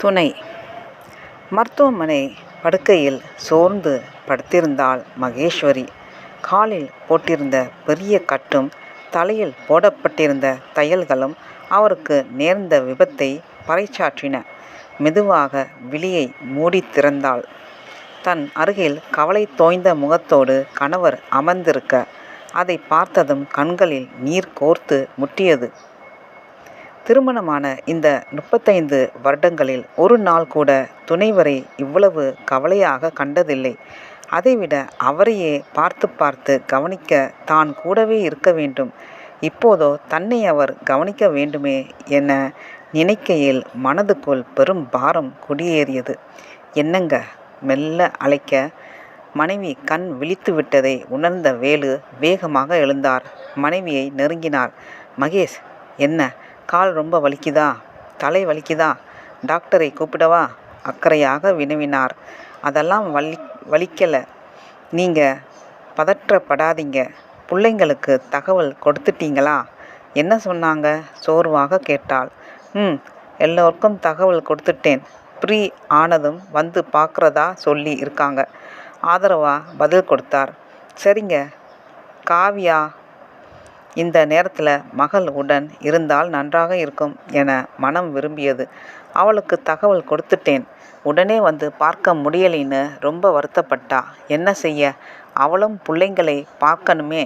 துணை மருத்துவமனை படுக்கையில் சோர்ந்து படுத்திருந்தாள் மகேஸ்வரி. காலில் போட்டிருந்த பெரிய கட்டும் தலையில் போடப்பட்டிருந்த தையல்களும் அவருக்கு நேர்ந்த விபத்தை பறைச்சாற்றின மெதுவாக விழியை மூடி திறந்தாள். தன் அருகில் கவலை தோய்ந்த முகத்தோடு கணவர் அமர்ந்திருக்க, அதை பார்த்ததும் கண்களில் நீர் கோர்த்து முட்டியது. திருமணமான இந்த முப்பத்தைந்து வருடங்களில் ஒரு நாள் கூட துணைவரை இவ்வளவு கவலையாக கண்டதில்லை. அதைவிட அவரையே பார்த்து பார்த்து கவனிக்க தான் கூடவே இருக்க வேண்டும். இப்போதோ தன்னை அவர் கவனிக்க வேண்டுமே என நினைக்கையில் மனதுக்குள் பெரும் பாரம் குடியேறியது. என்னங்க. மெல்ல அழைக்க, மனைவி கண் விழித்து விட்டதை உணர்ந்த வேலு வேகமாக எழுந்தார். மனைவியை நெருங்கினார். மகேஷ். என்ன. கால் ரொம்ப வலிக்குதா? தலை வலிக்குதா? டாக்டரை கூப்பிடவா? அக்கறையாக வினவினார். அதெல்லாம் வலி வலிக்கலை நீங்கள் பதற்றப்படாதீங்க. பிள்ளைங்களுக்கு தகவல் கொடுத்துட்டீங்களா? என்ன சொன்னாங்க? சோர்வாக கேட்டாள். ம். எல்லோருக்கும் தகவல் கொடுத்துட்டேன். ப்ரீ ஆனதும் வந்து பார்க்குறதா சொல்லி இருக்காங்க. ஆதரவா பதில் கொடுத்தார். சரிங்க. காவியா இந்த நேரத்தில் மகள் உடன் இருந்தால் நன்றாக இருக்கும் என மனம் விரும்பியது. அவளுக்கு தகவல் கொடுத்துட்டேன். உடனே வந்து பார்க்க முடியலைன்னு ரொம்ப வருத்தப்பட்டா. என்ன செய்ய. அவளும் பிள்ளைங்களை பார்க்கணுமே.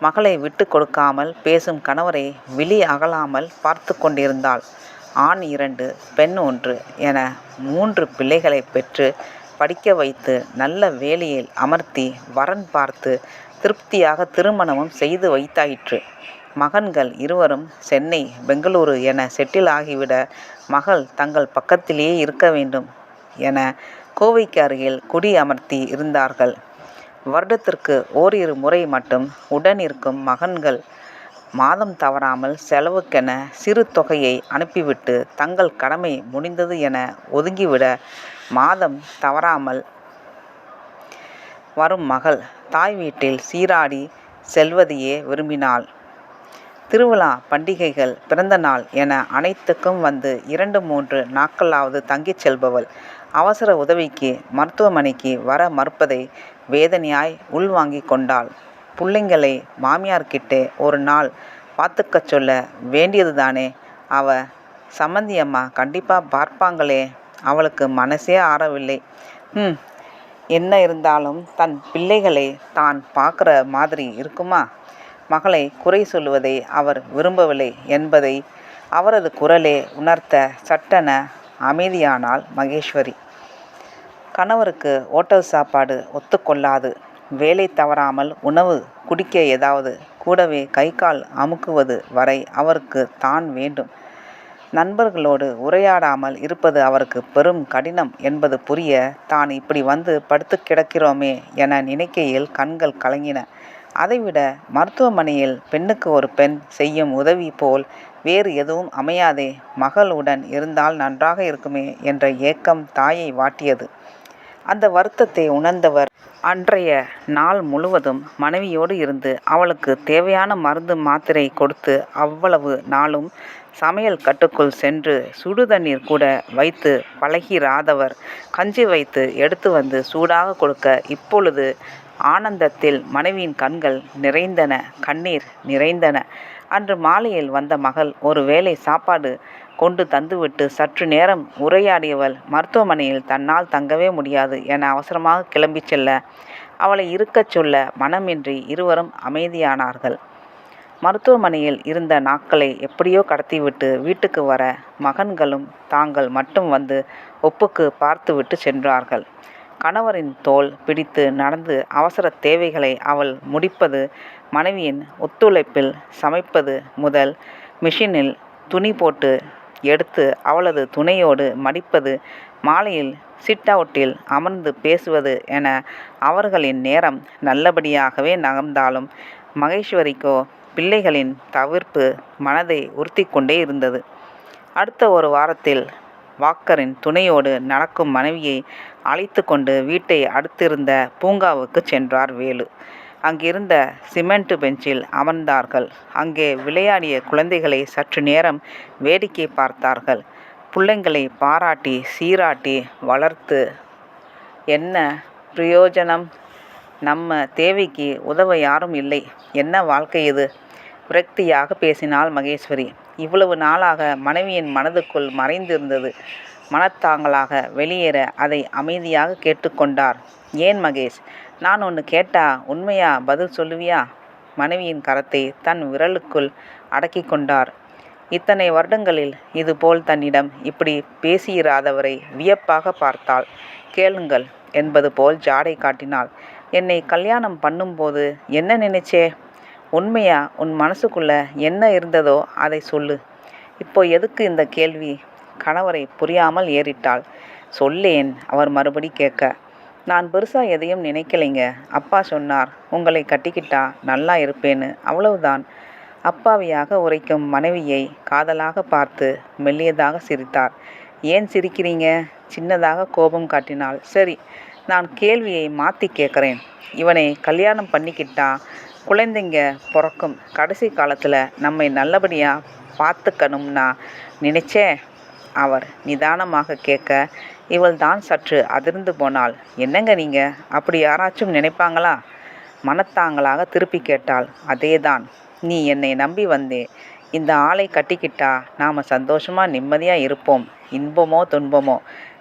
மகளை விட்டு கொடுக்காமல் பேசும் கணவரை விழி அகலாமல் பார்த்து கொண்டிருந்தாள். ஆண் இரண்டு, பெண் ஒன்று என மூன்று பிள்ளைகளை பெற்று படிக்க வைத்து நல்ல வேலையில் அமர்த்தி வரன் பார்த்து திருப்தியாக திருமணமும் செய்து வைத்தாயிற்று. மகன்கள் இருவரும் சென்னை, பெங்களூரு என செட்டில் ஆகிவிட மகள் தங்கள் பக்கத்திலேயே இருக்க வேண்டும் என கோவைக்கு அருகில் குடி அமர்த்தி இருந்தார்கள். வருடத்திற்கு ஓரிரு முறை மட்டும் உடன் இருக்கும் மகன்கள் மாதம் தவறாமல் செலவுக்கென சிறு தொகையை அனுப்பிவிட்டு தங்கள் கடமை முடிந்தது என ஒதுங்கிவிட மாதம் தவறாமல் வரும் மகள் தாய் வீட்டில் சீராடி செல்வதையே விரும்பினாள். திருவிழா பண்டிகைகள் பிறந்தநாள் என அனைத்துக்கும் வந்து இரண்டு மூன்று நாட்களாவது தங்கிச் செல்பவள் அவசர உதவிக்கு மருத்துவமனைக்கு வர மறுப்பதை வேதனையாய் உள்வாங்கி கொண்டாள். பிள்ளைங்களை மாமியார்கிட்டே ஒரு நாள் பார்த்துக்கச் சொல்ல வேண்டியதுதானே. அவ சம்மந்தியம்மா கண்டிப்பாக பார்ப்பாங்களே. அவளுக்கு மனசே ஆறவில்லை. ம். என்ன இருந்தாலும் தன் பிள்ளைகளை தான் பார்க்குற மாதிரி இருக்குமா? மகளை குறை சொல்வதை அவர் விரும்பவில்லை என்பதை அவரது குரலே உணர்த்த சட்டென அமைதியானாள் மகேஸ்வரி. கணவருக்கு ஓட்டல் சாப்பாடு ஒத்துக்கொள்ளாது வேலை தவறாமல் உணவு, குடிக்க ஏதாவது. கூடவே கை கால் அமுக்குவது வரை அவருக்கு தான் வேண்டும். நண்பர்களோடு உரையாடாமல் இருப்பது அவருக்கு பெரும் கடினம் என்பது புரிய, தான் இப்படி வந்து படுத்துக் கிடக்கிறோமே என நினைக்கையில் கண்கள் கலங்கின. அதைவிட மருத்துவமனையில் பெண்ணுக்கு ஒரு பெண் செய்யும் உதவி போல் வேறு எதுவும் அமையாதே. மகளுடன் இருந்தால் நன்றாக இருக்குமே என்ற ஏக்கம் தாயை வாட்டியது. அந்த வருத்தத்தை உணர்ந்தவர் அன்றைய நாள் முழுவதும் மனைவியோடு இருந்து அவளுக்கு தேவையான மருந்து மாத்திரை கொடுத்து அவ்வளவு நாளும் சமையல் கட்டுக்குள் சென்று சுடுதண்ணீர் கூட வைத்து பழகிராதவர் கஞ்சி வைத்து எடுத்து வந்து சூடாக கொடுக்க இப்பொழுது ஆனந்தத்தில் மனைவியின் கண்கள் நிறைந்தன கண்ணீர் நிறைந்தன. அன்று மாலையில் வந்த மகள் ஒரு வேளை சாப்பாடு கொண்டு தந்துவிட்டு சற்று நேரம் உரையாடியவள் மருத்துவமனையில் தன்னால் தங்கவே முடியாது என அவசரமாக கிளம்பிச் செல்ல, அவளை இருக்கச் சொல்ல மனமின்றி இருவரும் அமைதியானார்கள். மருத்துவமனையில் இருந்த நாட்களை எப்படியோ கடத்திவிட்டு வீட்டுக்கு வர மகன்களும் தாங்கள் மட்டும் வந்து ஒப்புக்கு பார்த்துவிட்டு சென்றார்கள். கணவரின் தோல் பிடித்து நடந்து அவசர தேவைகளை அவள் முடிப்பது மனைவியின் ஒத்துழைப்பில் சமைப்பது முதல் மிஷினில் துணி போட்டு எடுத்து அவளது துணையோடு மடிப்பது மாலையில் சிட் அவுட்டில் அமர்ந்து பேசுவது என அவர்களின் நேரம் நல்லபடியாகவே நகர்ந்தாலும் மகேஸ்வரிக்கோ பிள்ளைகளின் தவிர்ப்பு மனதை உறுத்திக்கொண்டே இருந்தது. அடுத்த ஒரு வாரத்தில் வாக்கரின் துணையோடு நடக்கும் மனைவியை அழைத்து கொண்டு வீட்டை அடுத்திருந்த பூங்காவுக்கு சென்றார் வேலு. அங்கிருந்த சிமெண்ட் பெஞ்சில் அமர்ந்தார்கள். அங்கே விளையாடிய குழந்தைகளை சற்று நேரம் வேடிக்கை பார்த்தார்கள். பிள்ளைங்களை பாராட்டி சீராட்டி வளர்த்து என்ன பிரயோஜனம் நம்ம தேவைக்கு உதவ யாரும் இல்லை என்ன வாழ்க்கை இது விரக்தியாக பேசினாள் மகேஸ்வரி. இவ்வளவு நாளாக மனைவியின் மனதுக்குள் மறைந்திருந்தது. மனத்தாங்களாக வெளியேற அதை அமைதியாக கேட்டுக்கொண்டார். ஏன் மகேஷ் நான் ஒன்று கேட்டா உண்மையா பதில் சொல்லுவியா? மனைவியின் கரத்தை தன் விரலுக்குள் அடக்கி கொண்டார். இத்தனை வருடங்களில் இதுபோல் தன்னிடம் இப்படி பேசியிராதவரை வியப்பாக பார்த்தாள் கேளுங்கள் என்பது போல் ஜாடை காட்டினாள். என்னை கல்யாணம் பண்ணும்போது என்ன நினைச்சே? உண்மையா உன் மனசுக்குள்ள என்ன இருந்ததோ அதை சொல்லு. இப்போ எதுக்கு இந்த கேள்வி? கணவரை புரியாமல் ஏறிட்டாள். சொல்லேன் அவர் மறுபடி கேட்க. நான் பெருசாக எதையும் நினைக்கலைங்க. அப்பா சொன்னார் உங்களை கட்டிக்கிட்டா நல்லா இருப்பேன்னு. அவ்வளவுதான். அப்பாவியாக உரைக்கும் மனைவியை காதலாக பார்த்து மெல்லியதாக சிரித்தார். ஏன் சிரிக்கிறீங்க? சின்னதாக கோபம் காட்டினாள். சரி நான் கேள்வியை மாற்றி கேட்குறேன். இவனை கல்யாணம் பண்ணிக்கிட்டா குழந்தைங்க பிறக்கும் கடைசி காலத்தில் நம்மை நல்லபடியாக பார்த்துக்கணும்னா நினைச்சே அவர் நிதானமாக கேட்க இவள் தான் சற்று அதிர்ந்து போனாள். என்னங்க நீங்கள் அப்படி யாராச்சும் நினைப்பாங்களா? மனத்தாங்களாக திருப்பி கேட்டாள். அதேதான். நீ என்னை நம்பி வந்தே. இந்த ஆளை கட்டிக்கிட்டா நாம் சந்தோஷமாக நிம்மதியாக இருப்போம். இன்பமோ துன்பமோ.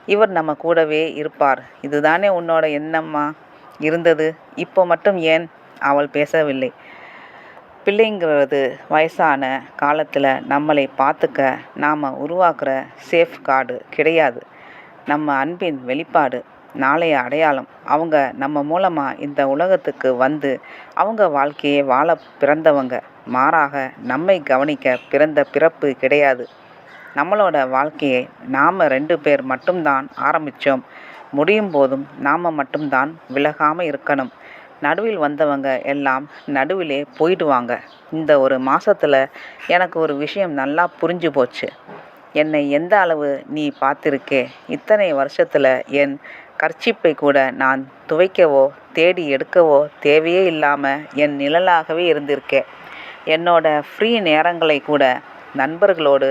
இவர் நம்ம கூடவே இருப்பார். இதுதானே உன்னோட எண்ணம்மா? இருந்தது. இப்போ மட்டும் ஏன் அவள் பேசவில்லை. பிள்ளைங்கிறது வயசான காலத்தில் நம்மளை பார்த்துக்க நாம் உருவாக்குற சேஃப் கார்டு கிடையாது. நம்ம அன்பின் வெளிப்பாடு நாளைய அடையாளம். அவங்க நம்ம மூலமாக இந்த உலகத்துக்கு வந்து அவங்க வாழ்க்கையை வாழ பிறந்தவங்க. மாறாக நம்மை கவனிக்க பிறந்த பிறப்பு கிடையாது. நம்மளோட வாழ்க்கையை நாம் ரெண்டு பேர் மட்டும்தான் ஆரம்பித்தோம் முடியும் போதும் நாம் மட்டும்தான் விலகாமல் இருக்கணும். நடுவில் வந்தவங்க எல்லாம் நடுவிலே போயிடுவாங்க இந்த ஒரு மாதத்தில் எனக்கு ஒரு விஷயம் நல்லா புரிஞ்சு போச்சு. என்னை எந்த அளவு நீ பார்த்துருக்கே? இத்தனை வருஷத்தில் என் கர்ச்சிப்பை கூட நான் துவைக்கவோ தேடி எடுக்கவோ தேவையே இல்லாமல் என் நிழலாகவே இருந்திருக்கேன் என்னோட ஃப்ரீ நேரங்களை கூட நண்பர்களோடு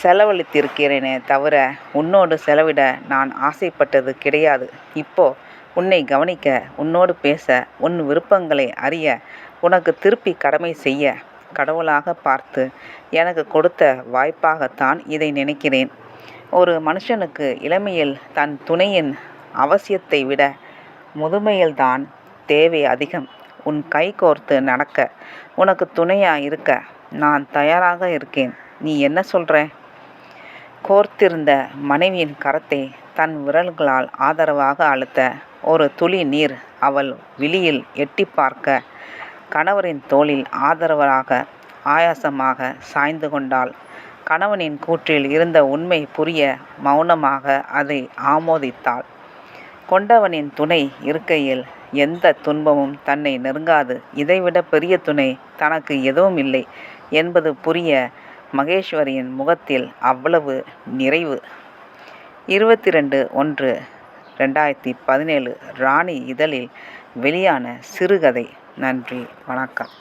செலவழித்திருக்கிறேனே தவிர உன்னோடு செலவிட நான் ஆசைப்பட்டது கிடையாது. இப்போது உன்னை கவனிக்க உன்னோடு பேச உன் விருப்பங்களை அறிய உனக்கு திருப்பி கடமை செய்ய கடவுளாக பார்த்து எனக்கு கொடுத்த வாய்ப்பாகத்தான் இதை நினைக்கிறேன். ஒரு மனுஷனுக்கு இளமையில் தன் துணையின் அவசியத்தை விட முதுமையில்தான் தேவை அதிகம். உன் கை கோர்த்து நடக்க உனக்கு துணையாக இருக்க நான் தயாராக இருக்கேன். நீ என்ன சொல்கிற கோர்த்திருந்த மனைவியின் கரத்தை தன் விரல்களால் ஆதரவாக அழுத்த ஒரு துளி நீர் அவள் விழியில் எட்டி பார்க்க கணவரின் தோளில் ஆதரவாக ஆயாசமாக சாய்ந்து கொண்டாள். கணவனின் கூற்றில் இருந்த உண்மை புரிய மௌனமாக அதை ஆமோதித்தாள். கொண்டவனின் துணை இருக்கையில் எந்த துன்பமும் தன்னை நெருங்காது. இதைவிட பெரிய துணை தனக்கு எதுவும் இல்லை என்பது புரிய மகேஸ்வரியின் முகத்தில் அவ்வளவு நிறைவு. இருபத்தி ரெண்டு ஒன்று ரெண்டாயிரத்தி பதினேழு ராணி இதழில் வெளியான சிறுகதை. நன்றி வணக்கம்.